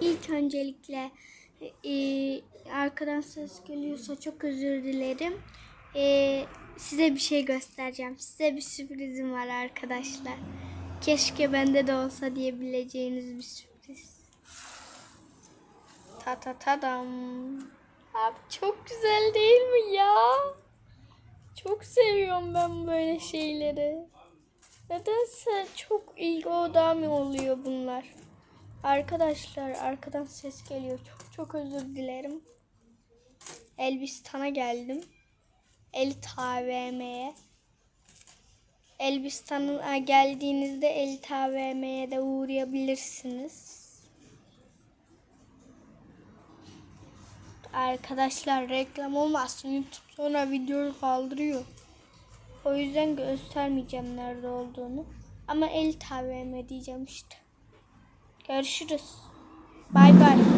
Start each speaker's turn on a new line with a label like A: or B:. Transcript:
A: İlk öncelikle e, arkadan ses geliyorsa çok özür dilerim. E, size bir şey göstereceğim. Size bir sürprizim var arkadaşlar. Keşke bende de olsa diyebileceğiniz bir sürpriz. Ta ta tadam. Abi çok güzel değil mi ya? Çok seviyorum ben böyle şeyleri. Nedense çok ilgi odam oluyor bunlar. Arkadaşlar arkadan ses geliyor. Çok çok özür dilerim. Elbistan'a geldim. Elit AVM'ye. Elbistan'a geldiğinizde Elit AVM'ye de uğrayabilirsiniz. Arkadaşlar reklam olmasın. YouTube sonra videoyu kaldırıyor. O yüzden göstermeyeceğim nerede olduğunu. Ama Elit AVM diyeceğim işte. Görüşürüz. Bay bay.